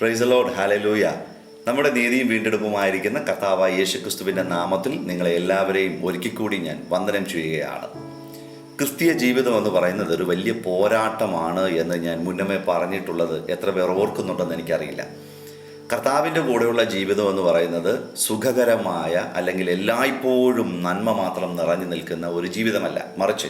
Price load hallelujah നമ്മുടെ നീതിയും വീണ്ടെടുപ്പുമായിരിക്കുന്ന കർത്താവായ യേശുക്രിസ്തുവിന്റെ നാമത്തിൽ നിങ്ങളെ എല്ലാവരെയും ഒരുക്കിക്കൂടി ഞാൻ വന്ദനം ചെയ്യുകയാണ്. ക്രിസ്തീയ ജീവിതം എന്ന് പറയുന്നത് ഒരു വലിയ പോരാട്ടമാണ് എന്ന് ഞാൻ മുന്നമേ പറഞ്ഞിട്ടുള്ളത്. എത്ര പേർ ഓർക്കുന്നുണ്ടെന്ന് എനിക്കറിയില്ല. കർത്താവിന്റെ കൂടെയുള്ള ജീവിതം എന്ന് പറയുന്നത് സുഖകരമായ അല്ലെങ്കിൽ എല്ലായ്പ്പോഴും നന്മ മാത്രം നിറഞ്ഞു നിൽക്കുന്ന ഒരു ജീവിതമല്ല. മറിച്ച്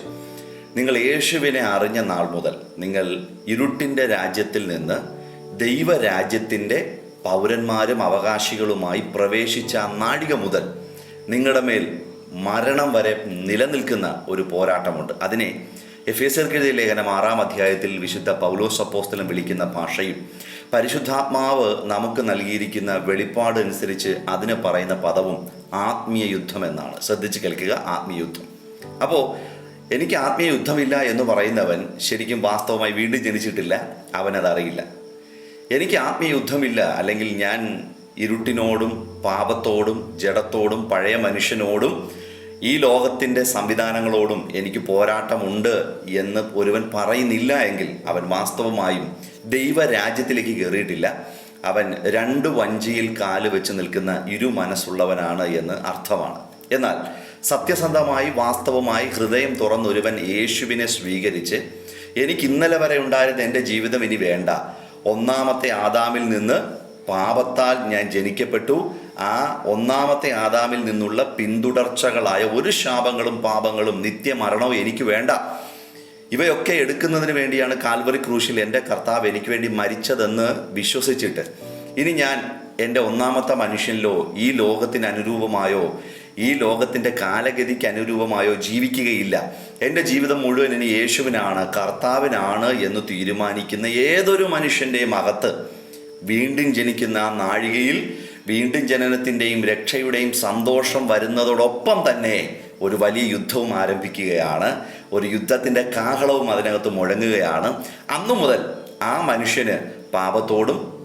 നിങ്ങൾ യേശുവിനെ അറിഞ്ഞ നാൾ മുതൽ നിങ്ങൾ ഇരുട്ടിന്റെ രാജ്യത്തിൽ നിന്ന് ദൈവരാജ്യത്തിന്റെ പൗരന്മാരും അവകാശികളുമായി പ്രവേശിച്ച നാഴിക മുതൽ നിങ്ങളുടെ മേൽ മരണം വരെ നിലനിൽക്കുന്ന ഒരു പോരാട്ടമുണ്ട്. അതിനെ എഫ് എസ് എഴുതിയ ലേഖനം ആറാം അധ്യായത്തിൽ വിശുദ്ധ പൗലോസ് അപ്പോസ്തലം വിളിക്കുന്ന ഭാഷയും പരിശുദ്ധാത്മാവ് നമുക്ക് നൽകിയിരിക്കുന്ന വെളിപ്പാട് അനുസരിച്ച് അതിന് പറയുന്ന പദവും ആത്മീയ യുദ്ധം എന്നാണ്. ശ്രദ്ധിച്ച് കേൾക്കുക ആത്മീയ യുദ്ധം. അപ്പോൾ എനിക്ക് ആത്മീയ യുദ്ധമില്ല എന്ന് പറയുന്നവൻ ശരിക്കും വാസ്തവമായി വീണ്ടും ജനിച്ചിട്ടില്ല അവനതറിയില്ല. എനിക്ക് ആത്മീയുദ്ധമില്ല. അല്ലെങ്കിൽ ഞാൻ ഇരുട്ടിനോടും പാപത്തോടും ജഡത്തോടും പഴയ മനുഷ്യനോടും ഈ ലോകത്തിന്റെ സംവിധാനങ്ങളോടും എനിക്ക് പോരാട്ടമുണ്ട് എന്ന് ഒരുവൻ പറയുന്നില്ല എങ്കിൽ അവൻ വാസ്തവമായും ദൈവരാജ്യത്തിലേക്ക് കയറിയിട്ടില്ല. അവൻ രണ്ട് വഞ്ചിയിൽ കാൽ വെച്ച് നിൽക്കുന്ന ഇരു മനസ്സുള്ളവനാണ് എന്ന് അർത്ഥമാണ്. എന്നാൽ സത്യസന്ധമായി വാസ്തവമായി ഹൃദയം തുറന്നൊരുവൻ യേശുവിനെ സ്വീകരിച്ച് എനിക്ക് ഇന്നലെ വരെ ഉണ്ടായിരുന്ന എന്റെ ജീവിതം ഇനി വേണ്ട. ഒന്നാമത്തെ ആദാമിൽ നിന്ന് പാപത്താൽ ഞാൻ ജനിക്കപ്പെട്ടു. ആ ഒന്നാമത്തെ ആദാമിൽ നിന്നുള്ള പിന്തുടർച്ചകളായ ഒരു ശാപങ്ങളും പാപങ്ങളും നിത്യമരണവും എനിക്ക് വേണ്ട. ഇവയൊക്കെ എടുക്കുന്നതിന് വേണ്ടിയാണ് കാൽവറി ക്രൂശിൽ എന്റെ കർത്താവ് എനിക്ക് വേണ്ടി മരിച്ചതെന്ന് വിശ്വസിച്ചിട്ട്. ഇനി ഞാൻ എന്റെ ഒന്നാമത്തെ മനുഷ്യനിലോ ഈ ലോകത്തിന് അനുരൂപമായോ ഈ ലോകത്തിന്റെ കാലഗതിക്ക് അനുരൂപമായോ ജീവിക്കുകയില്ല. എന്റെ ജീവിതം മുഴുവൻ ഇനി യേശുവിനാണ് കർത്താവിനാണ് എന്ന് തീരുമാനിക്കുന്ന ഏതൊരു മനുഷ്യന്റെയും അകത്ത് വീണ്ടും ജനിക്കുന്ന ആ നാഴികയിൽ വീണ്ടും ജനനത്തിന്റെയും രക്ഷയുടെയും സന്തോഷം വരുന്നതോടൊപ്പം തന്നെ ഒരു വലിയ യുദ്ധവും ആരംഭിക്കുകയാണ്. ഒരു യുദ്ധത്തിന്റെ കാഹളവും അതിനകത്ത് മുഴങ്ങുകയാണ്. അന്നു മുതൽ ആ മനുഷ്യന് പാപത്തോടും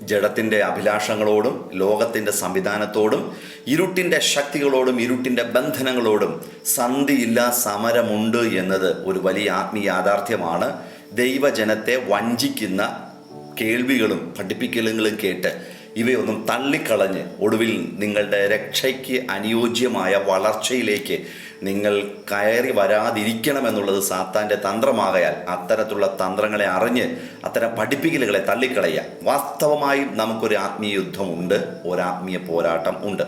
ജഡത്തിന്റെ അഭിലാഷങ്ങളോടും ലോകത്തിന്റെ സംവിധാനത്തോടും ഇരുട്ടിന്റെ ശക്തികളോടും ഇരുട്ടിന്റെ ബന്ധനങ്ങളോടും സന്ധിയില്ല സമരമുണ്ട് എന്നത് ഒരു വലിയ ആത്മീയ യാഥാർത്ഥ്യമാണ്. ദൈവജനത്തെ വഞ്ചിക്കുന്ന കേൾവികളും പഠിപ്പിക്കലുകളും കേട്ട് ഇവയൊന്നും തള്ളിക്കളഞ്ഞ് ഒടുവിൽ നിങ്ങളുടെ രക്ഷയ്ക്ക് അനുയോജ്യമായ വളർച്ചയിലേക്ക് നിങ്ങൾ കയറി വരാതിരിക്കണമെന്നുള്ളത് സാത്താന്റെ തന്ത്രമാകയാൽ അത്തരത്തിലുള്ള തന്ത്രങ്ങളെ അറിഞ്ഞ് അത്തരം പഠിപ്പിക്കലുകളെ തള്ളിക്കളയുക. വാസ്തവമായും നമുക്കൊരു ആത്മീയ യുദ്ധമുണ്ട് ഒരാത്മീയ പോരാട്ടം ഉണ്ട്.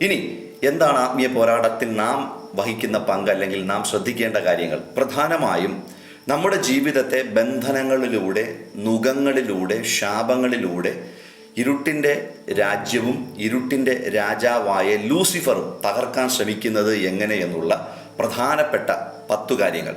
ഇനി എന്താണ് ആത്മീയ പോരാട്ടത്തിൽ നാം വഹിക്കുന്ന പങ്ക് അല്ലെങ്കിൽ നാം ശ്രദ്ധിക്കേണ്ട കാര്യങ്ങൾ? പ്രധാനമായും നമ്മുടെ ജീവിതത്തെ ബന്ധനങ്ങളിലൂടെ നുഖങ്ങളിലൂടെ ശാപങ്ങളിലൂടെ ഇരുട്ടിന്റെ രാജ്യവും ഇരുട്ടിന്റെ രാജാവായ ലൂസിഫറും തകർക്കാൻ ശ്രമിക്കുന്നത് എങ്ങനെയെന്നുള്ള പ്രധാനപ്പെട്ട പത്തു കാര്യങ്ങൾ.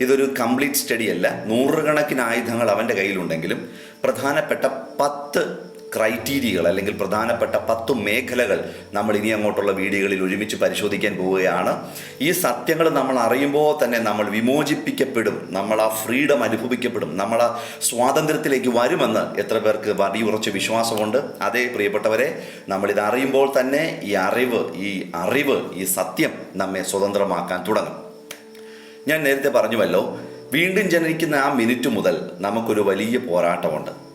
ഇതൊരു കംപ്ലീറ്റ് സ്റ്റഡി അല്ല. നൂറുകണക്കിന് ആയുധങ്ങൾ അവന്റെ കയ്യിലുണ്ടെങ്കിലും പ്രധാനപ്പെട്ട പത്ത് ക്രൈറ്റീരിയകൾ അല്ലെങ്കിൽ പ്രധാനപ്പെട്ട പത്ത് മേഖലകൾ നമ്മൾ ഇനി അങ്ങോട്ടുള്ള വീഡിയോകളിൽ ഒരുമിച്ച് പരിശോധിക്കാൻ പോവുകയാണ്. ഈ സത്യങ്ങൾ നമ്മൾ അറിയുമ്പോൾ തന്നെ നമ്മൾ വിമോചിപ്പിക്കപ്പെടും. നമ്മൾ ആ ഫ്രീഡം അനുഭവിക്കപ്പെടും. നമ്മൾ ആ സ്വാതന്ത്ര്യത്തിലേക്ക് വരുമെന്ന് എത്ര പേർക്ക് വടിയുറച്ച വിശ്വാസമുണ്ട്. അതേ പ്രിയപ്പെട്ടവരെ നമ്മളിത് അറിയുമ്പോൾ തന്നെ ഈ അറിവ് ഈ അറിവ് ഈ സത്യം നമ്മെ സ്വതന്ത്രമാക്കാൻ തുടങ്ങും. ഞാൻ നേരത്തെ പറഞ്ഞുവല്ലോ വീണ്ടും ജനിക്കുന്ന ആ മിനിറ്റ് മുതൽ നമുക്കൊരു വലിയ പോരാട്ടമുണ്ട്.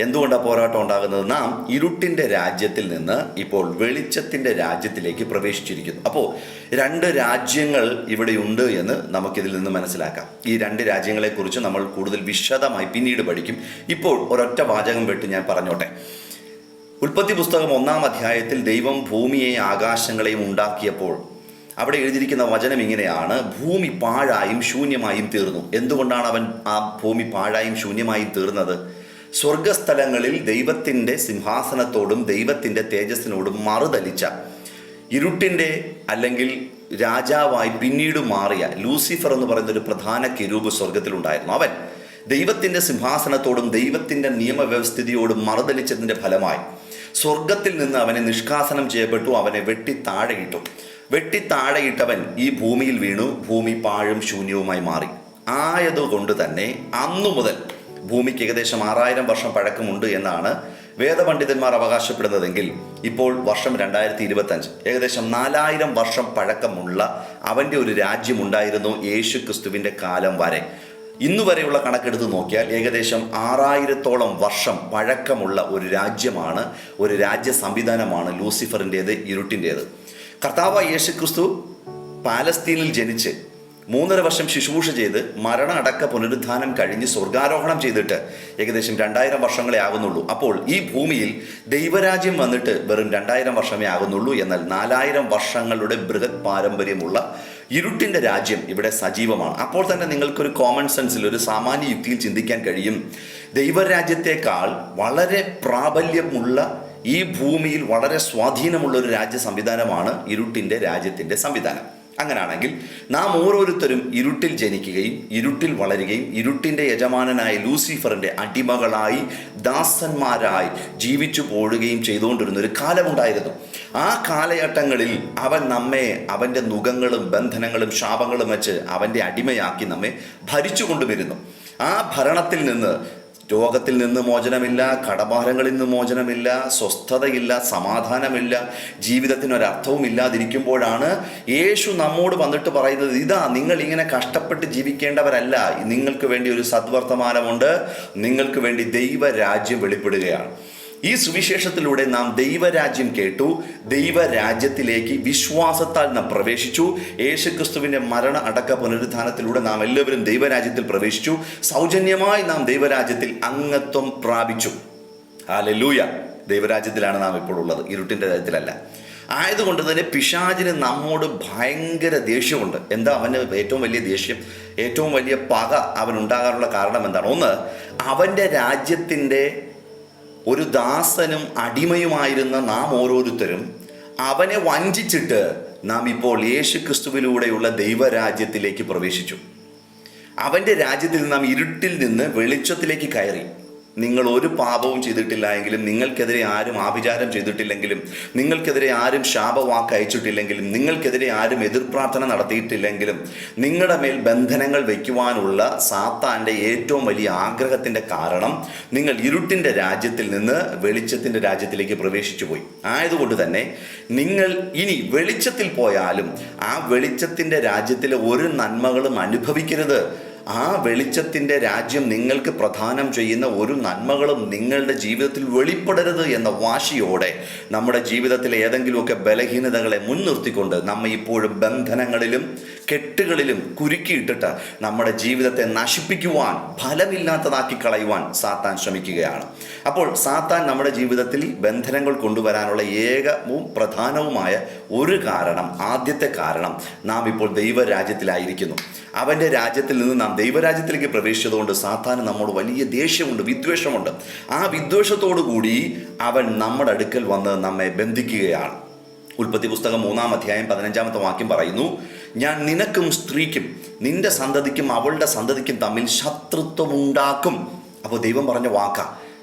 എന്തുകൊണ്ടാണ് പോരാട്ടം ഉണ്ടാകുന്നത്? നാം ഇരുട്ടിന്റെ രാജ്യത്തിൽ നിന്ന് ഇപ്പോൾ വെളിച്ചത്തിന്റെ രാജ്യത്തിലേക്ക് പ്രവേശിച്ചിരിക്കുന്നു. അപ്പോൾ രണ്ട് രാജ്യങ്ങൾ ഇവിടെയുണ്ട് എന്ന് നമുക്കിതിൽ നിന്ന് മനസ്സിലാക്കാം. ഈ രണ്ട് രാജ്യങ്ങളെക്കുറിച്ച് നമ്മൾ കൂടുതൽ വിശദമായി പിന്നീട് പഠിക്കും. ഇപ്പോൾ ഒരൊറ്റ വാചകം വെട്ട് ഞാൻ പറഞ്ഞോട്ടെ. ഉൽപ്പത്തി പുസ്തകം ഒന്നാം അധ്യായത്തിൽ ദൈവം ഭൂമിയെയും ആകാശങ്ങളെയും ഉണ്ടാക്കിയപ്പോൾ അവിടെ എഴുതിയിരിക്കുന്ന വചനം ഇങ്ങനെയാണ് ഭൂമി പാഴായും ശൂന്യമായും തീർന്നു. എന്തുകൊണ്ടാണ് അവൻ ആ ഭൂമി പാഴായും ശൂന്യമായും തീർന്നത്? സ്വർഗസ്ഥലങ്ങളിൽ ദൈവത്തിന്റെ സിംഹാസനത്തോടും ദൈവത്തിന്റെ തേജസ്സിനോടും മറുതലിച്ച ഇരുട്ടിന്റെ അല്ലെങ്കിൽ രാജാവായി പിന്നീട് മാറിയ ലൂസിഫർ എന്ന് പറയുന്ന ഒരു പ്രധാന കിരൂപ് സ്വർഗത്തിലുണ്ടായിരുന്നു അവൻ ദൈവത്തിന്റെ സിംഹാസനത്തോടും ദൈവത്തിന്റെ നിയമവ്യവസ്ഥിതിയോടും മറുതലിച്ചതിന്റെ ഫലമായി സ്വർഗത്തിൽ നിന്ന് അവനെ നിഷ്കാസനം ചെയ്യപ്പെട്ടു അവനെ വെട്ടി താഴെയിട്ടു. വെട്ടി താഴെയിട്ടവൻ ഈ ഭൂമിയിൽ വീണു ഭൂമി പാഴും ശൂന്യവുമായി മാറി. ആയതുകൊണ്ട് തന്നെ അന്നു മുതൽ ഭൂമിക്ക് ഏകദേശം ആറായിരം വർഷം പഴക്കമുണ്ട് എന്നാണ് വേദപണ്ഡിതന്മാർ അവകാശപ്പെടുന്നതെങ്കിൽ ഇപ്പോൾ വർഷം രണ്ടായിരത്തി ഇരുപത്തഞ്ച് ഏകദേശം നാലായിരം വർഷം പഴക്കമുള്ള അവന്റെ ഒരു രാജ്യമുണ്ടായിരുന്നു യേശു ക്രിസ്തുവിന്റെ കാലം വരെ. ഇന്നു വരെയുള്ള കണക്കെടുത്ത് നോക്കിയാൽ ഏകദേശം ആറായിരത്തോളം വർഷം പഴക്കമുള്ള ഒരു രാജ്യമാണ് ഒരു രാജ്യ സംവിധാനമാണ് ലൂസിഫറിന്റേത് ഇരുട്ടിന്റേത് കർത്താവ് യേശു ക്രിസ്തു പാലസ്തീനിൽ ജനിച്ച് മൂന്നര വർഷം ശുശ്രൂഷ ചെയ്ത് മരണ അടക്ക പുനരുദ്ധാനം കഴിഞ്ഞ് സ്വർഗാരോഹണം ചെയ്തിട്ട് ഏകദേശം രണ്ടായിരം വർഷങ്ങളെ ആകുന്നുള്ളൂ. അപ്പോൾ ഈ ഭൂമിയിൽ ദൈവരാജ്യം വന്നിട്ട് വെറും രണ്ടായിരം വർഷമേ ആകുന്നുള്ളൂ എന്നാൽ നാലായിരം വർഷങ്ങളുടെ ബൃഹത് പാരമ്പര്യമുള്ള ഇരുട്ടിന്റെ രാജ്യം ഇവിടെ സജീവമാണ്. അപ്പോൾ തന്നെ നിങ്ങൾക്കൊരു കോമൺ സെൻസിൽ ഒരു സാമാന്യ യുക്തിയിൽ ചിന്തിക്കാൻ കഴിയും. ദൈവരാജ്യത്തെക്കാൾ വളരെ പ്രാബല്യമുള്ള ഈ ഭൂമിയിൽ വളരെ സ്വാധീനമുള്ള ഒരു രാജ്യ സംവിധാനമാണ് ഇരുട്ടിന്റെ രാജ്യത്തിന്റെ സംവിധാനം. അങ്ങനാണെങ്കിൽ നാം ഓരോരുത്തരും ഇരുട്ടിൽ ജനിക്കുകയും ഇരുട്ടിൽ വളരുകയും ഇരുട്ടിന്റെ യജമാനനായ ലൂസിഫറിന്റെ അടിമകളായി ദാസന്മാരായി ജീവിച്ചു പോഴുകയും ചെയ്തുകൊണ്ടിരുന്ന ഒരു കാലമുണ്ടായിരുന്നു ആ കാലഘട്ടങ്ങളിൽ അവൻ നമ്മെ അവന്റെ നുഖങ്ങളും ബന്ധനങ്ങളും ശാപങ്ങളും വെച്ച് അവന്റെ അടിമയാക്കി നമ്മെ ഭരിച്ചു ഭരിച്ചുകൊണ്ടുവരുന്നു ആ ഭരണത്തിൽ നിന്ന് രോഗത്തിൽ നിന്ന് മോചനമില്ല കടഭാരങ്ങളിൽ നിന്ന് മോചനമില്ല സ്വസ്ഥതയില്ല സമാധാനമില്ല ജീവിതത്തിന് ഒരർത്ഥവും ഇല്ലാതിരിക്കുമ്പോഴാണ് യേശു നമ്മോട് വന്നിട്ട് പറയുന്നത് ഇതാ നിങ്ങൾ ഇങ്ങനെ കഷ്ടപ്പെട്ട് ജീവിക്കേണ്ടവരല്ല. നിങ്ങൾക്ക് വേണ്ടി ഒരു സദ്വർത്തമാനമുണ്ട്. നിങ്ങൾക്ക് വേണ്ടി ദൈവരാജ്യം വെളിപ്പെടുകയാണ്. ഈ സുവിശേഷത്തിലൂടെ നാം ദൈവരാജ്യം കേട്ടു. ദൈവരാജ്യത്തിലേക്ക് വിശ്വാസത്താൽ നാം പ്രവേശിച്ചു. യേശുക്രിസ്തുവിന്റെ മരണ അടക്ക പുനരുദ്ധാനത്തിലൂടെ നാം എല്ലാവരും ദൈവരാജ്യത്തിൽ പ്രവേശിച്ചു. സൗജന്യമായി നാം ദൈവരാജ്യത്തിൽ അംഗത്വം പ്രാപിച്ചു. ഹാലലൂയ ദൈവരാജ്യത്തിലാണ് നാം ഇപ്പോൾ ഉള്ളത്. ഇരുട്ടിന്റെ രാജ്യത്തിലല്ല ആയതുകൊണ്ട് തന്നെ പിശാചിന് നമ്മോട് ഭയങ്കര ദേഷ്യമുണ്ട്. എന്താ അവന് ഏറ്റവും വലിയ ദേഷ്യം? ഏറ്റവും വലിയ പക അവനുണ്ടാകാനുള്ള കാരണം എന്താണ്? ഒന്ന് അവന്റെ രാജ്യത്തിന്റെ ഒരു ദാസനും അടിമയുമായിരുന്ന നാം ഓരോരുത്തരും അവനെ വഞ്ചിച്ചിട്ട് നാം ഇപ്പോൾ യേശു ക്രിസ്തുവിലൂടെയുള്ള ദൈവരാജ്യത്തിലേക്ക് പ്രവേശിച്ചു. അവന്റെ രാജ്യത്തിൽ നാം ഇരുട്ടിൽ നിന്ന് വെളിച്ചത്തിലേക്ക് കയറി. നിങ്ങൾ ഒരു പാപവും ചെയ്തിട്ടില്ല എങ്കിലും നിങ്ങൾക്കെതിരെ ആരും ആഭിചാരം ചെയ്തിട്ടില്ലെങ്കിലും നിങ്ങൾക്കെതിരെ ആരും ശാപവാക്ക് അയച്ചിട്ടില്ലെങ്കിലും നിങ്ങൾക്കെതിരെ ആരും എതിർപ്രാർത്ഥന നടത്തിയിട്ടില്ലെങ്കിലും നിങ്ങളുടെ മേൽ ബന്ധനങ്ങൾ വയ്ക്കുവാനുള്ള സാത്താന്റെ ഏറ്റവും വലിയ ആഗ്രഹത്തിന്റെ കാരണം നിങ്ങൾ ഇരുട്ടിന്റെ രാജ്യത്തിൽ നിന്ന് വെളിച്ചത്തിന്റെ രാജ്യത്തിലേക്ക് പ്രവേശിച്ചു പോയി ആയതുകൊണ്ട് തന്നെ നിങ്ങൾ ഇനി വെളിച്ചത്തിൽ പോയാലും ആ വെളിച്ചത്തിന്റെ രാജ്യത്തിലെ ഒരു നന്മകളും അനുഭവിക്കരുത്. ആ വെളിച്ചത്തിന്റെ രാജ്യം നിങ്ങൾക്ക് പ്രധാനം ചെയ്യുന്ന ഒരു നന്മകളും നിങ്ങളുടെ ജീവിതത്തിൽ വെളിപ്പെടരുത് എന്ന വാശിയോടെ നമ്മുടെ ജീവിതത്തിലെ ഏതെങ്കിലുമൊക്കെ ബലഹീനതകളെ മുൻനിർത്തിക്കൊണ്ട് നമ്മൾ ഇപ്പോഴും ബന്ധനങ്ങളിലും കെട്ടുകളിലും കുരുക്കിയിട്ടിട്ട് നമ്മുടെ ജീവിതത്തെ നശിപ്പിക്കുവാൻ ഫലമില്ലാത്തതാക്കി കളയുവാൻ സാത്താൻ ശ്രമിക്കുകയാണ്. അപ്പോൾ സാത്താൻ നമ്മുടെ ജീവിതത്തിൽ ബന്ധനങ്ങൾ കൊണ്ടുവരാനുള്ള ഏകവും പ്രധാനവുമായ ഒരു കാരണം ആദ്യത്തെ കാരണം നാം ഇപ്പോൾ ദൈവരാജ്യത്തിലായിരിക്കുന്നു. അവന്റെ രാജ്യത്തിൽ നിന്ന് നാം ദൈവരാജ്യത്തിലേക്ക് പ്രവേശിച്ചതുകൊണ്ട് സാത്താന് നമ്മോട് വലിയ ദേഷ്യമുണ്ട് വിദ്വേഷമുണ്ട്. ആ വിദ്വേഷത്തോടു കൂടി അവൻ നമ്മുടെ അടുക്കൽ വന്ന് നമ്മെ ബന്ധിക്കുകയാണ്. ഉൽപ്പത്തി പുസ്തകം മൂന്നാം അധ്യായം പതിനഞ്ചാമത്തെ വാക്യം പറയുന്നു ഞാൻ നിനക്കും സ്ത്രീക്കും നിന്റെ സന്തതിക്കും അവളുടെ സന്തതിക്കും തമ്മിൽ ശത്രുത്വം ഉണ്ടാക്കും അപ്പോൾ ദൈവം പറഞ്ഞ വാക്ക.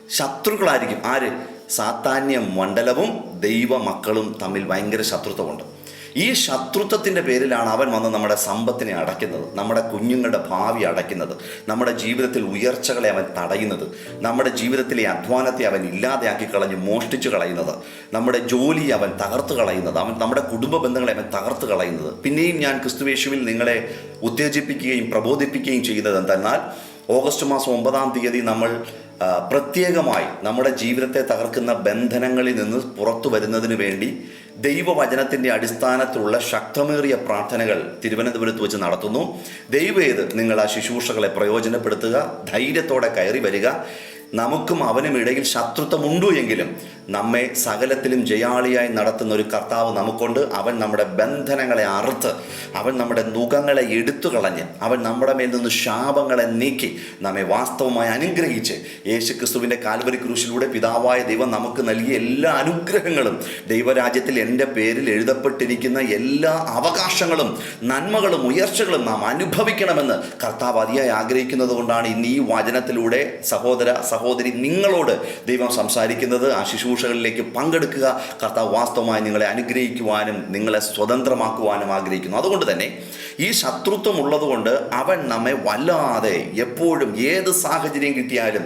ശത്രുക്കളായിരിക്കും. ആര്? സാത്താന്യ മണ്ഡലവും ദൈവമക്കളും തമ്മിൽ ഭയങ്കര ശത്രുത്വമുണ്ട്. ഈ ശത്രുത്വത്തിന്റെ പേരിലാണ് അവൻ വന്ന് നമ്മുടെ സമ്പത്തിനെ അടയ്ക്കുന്നത് നമ്മുടെ കുഞ്ഞുങ്ങളുടെ ഭാവി അടയ്ക്കുന്നത് നമ്മുടെ ജീവിതത്തിൽ ഉയർച്ചകളെ അവൻ തടയുന്നത് നമ്മുടെ ജീവിതത്തിലെ അധ്വാനത്തെ അവൻ ഇല്ലാതെയാക്കി കളഞ്ഞ് മോഷ്ടിച്ചു കളയുന്നത് നമ്മുടെ ജോലി അവൻ തകർത്ത് കളയുന്നത് അവൻ നമ്മുടെ കുടുംബ ബന്ധങ്ങളെ അവൻ തകർത്ത് കളയുന്നത്. പിന്നെയും ഞാൻ ക്രിസ്തുവേശുവിൽ നിങ്ങളെ ഉത്തേജിപ്പിക്കുകയും പ്രബോധിപ്പിക്കുകയും ചെയ്യുന്നത് എന്തെന്നാൽ ഓഗസ്റ്റ് മാസം ഒമ്പതാം തീയതി നമ്മൾ പ്രത്യേകമായി നമ്മുടെ ജീവിതത്തെ തകർക്കുന്ന ബന്ധനങ്ങളിൽ നിന്ന് പുറത്തു വരുന്നതിന് വേണ്ടി ദൈവവചനത്തിന്റെ അടിസ്ഥാനത്തിലുള്ള ശക്തമേറിയ പ്രാർത്ഥനകൾ തിരുവനന്തപുരത്ത് വെച്ച് നടത്തുന്നു. ദൈവേത് നിങ്ങൾ ആ ശുശ്രൂഷകളെ പ്രയോജനപ്പെടുത്തുക ധൈര്യത്തോടെ കയറി വരിക. നമുക്കും അവനും ഇടയിൽ ശത്രുത്വമുണ്ടു എങ്കിലും നമ്മെ സകലത്തിലും ജയാളിയായി നടത്തുന്ന ഒരു കർത്താവ് നമുക്കുണ്ട്. അവൻ നമ്മുടെ ബന്ധനങ്ങളെ അറുത്ത് അവൻ നമ്മുടെ നുഖങ്ങളെ എടുത്തു കളഞ്ഞ് അവൻ നമ്മുടെ മേൽ നിന്ന് ശാപങ്ങളെ നീക്കി നമ്മെ വാസ്തവമായി അനുഗ്രഹിച്ച് യേശു ക്രിസ്തുവിന്റെ കാൽവരി ക്രൂശിലൂടെ പിതാവായ ദൈവം നമുക്ക് നൽകിയ എല്ലാ അനുഗ്രഹങ്ങളും ദൈവരാജ്യത്തിൽ എന്റെ പേരിൽ എഴുതപ്പെട്ടിരിക്കുന്ന എല്ലാ അവകാശങ്ങളും നന്മകളും ഉയർച്ചകളും നാം അനുഭവിക്കണമെന്ന് കർത്താവ് അതിയായി ആഗ്രഹിക്കുന്നത് കൊണ്ടാണ് ഇന്ന് ഈ വചനത്തിലൂടെ സഹോദര സഹോദരി നിങ്ങളോട് ദൈവം സംസാരിക്കുന്നത്. ആ ശുശ്രൂഷകളിലേക്ക് പങ്കെടുക്കുക. കർത്താവ് വാസ്തവമായി നിങ്ങളെ അനുഗ്രഹിക്കുവാനും നിങ്ങളെ സ്വതന്ത്രമാക്കുവാനും ആഗ്രഹിക്കുന്നു. അതുകൊണ്ട് തന്നെ ഈ ശത്രുത്വം ഉള്ളതുകൊണ്ട് അവൻ നമ്മെ വല്ലാതെ എപ്പോഴും ഏത് സാഹചര്യം കിട്ടിയാലും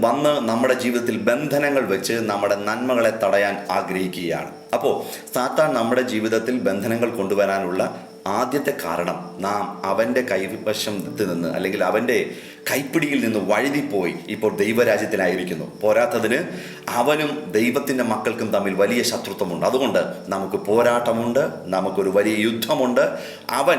വന്ന് നമ്മുടെ ജീവിതത്തിൽ ബന്ധനങ്ങൾ വെച്ച് നമ്മുടെ നന്മകളെ തടയാൻ ആഗ്രഹിക്കുകയാണ്. അപ്പോൾ സാത്താൻ നമ്മുടെ ജീവിതത്തിൽ ബന്ധനങ്ങൾ കൊണ്ടുവരാനുള്ള ആദ്യത്തെ കാരണം നാം അവന്റെ കൈവശത്ത് നിന്ന് അല്ലെങ്കിൽ അവന്റെ കൈപ്പിടിയിൽ നിന്ന് വഴുതിപ്പോയി ഇപ്പോൾ ദൈവരാജ്യത്തിലായിരിക്കുന്നു. പോരാത്തതിന് അവനും ദൈവത്തിന്റെ മക്കൾക്കും തമ്മിൽ വലിയ ശത്രുത്വമുണ്ട്. അതുകൊണ്ട് നമുക്ക് പോരാട്ടമുണ്ട് നമുക്കൊരു വലിയ യുദ്ധമുണ്ട്. അവൻ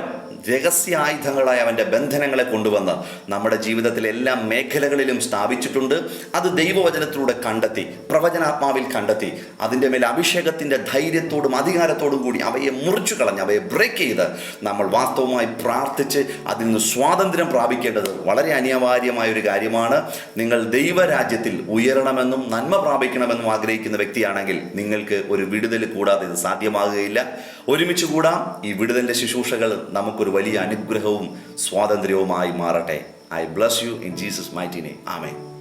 രഹസ്യ രഹസ്യായുധങ്ങളായ അവന്റെ ബന്ധനങ്ങളെ കൊണ്ടുവന്ന് നമ്മുടെ ജീവിതത്തിലെ എല്ലാ മേഖലകളിലും സ്ഥാപിച്ചിട്ടുണ്ട്. അത് ദൈവവചനത്തിലൂടെ കണ്ടെത്തി പ്രവചനാത്മാവിൽ കണ്ടെത്തി അതിന്റെ മേൽ അഭിഷേകത്തിന്റെ ധൈര്യത്തോടും അധികാരത്തോടും കൂടി അവയെ മുറിച്ചു കളഞ്ഞ് അവയെ ബ്രേക്ക് ചെയ്ത് നമ്മൾ വാസ്തവമായി പ്രാർത്ഥിച്ച് അതിൽ നിന്ന് സ്വാതന്ത്ര്യം പ്രാപിക്കേണ്ടത് വളരെ അനിവാര്യമായ ഒരു കാര്യമാണ്. നിങ്ങൾ ദൈവരാജ്യത്തിൽ ഉയരണമെന്നും നന്മ പ്രാപിക്കണമെന്നും ആഗ്രഹിക്കുന്ന വ്യക്തിയാണെങ്കിൽ നിങ്ങൾക്ക് ഒരു വിടുതൽ കൂടാതെ ഇത് സാധ്യമാകുകയില്ല. ഒരുമിച്ച് കൂടാം. ഈ വിടുതലിന്റെ ശുശ്രൂഷകൾ നമുക്കൊരു വലിയ അനുഗ്രഹവും സ്വാതന്ത്ര്യവുമായി മാറട്ടെ. I bless you in Jesus മൈറ്റിനെ ആമേ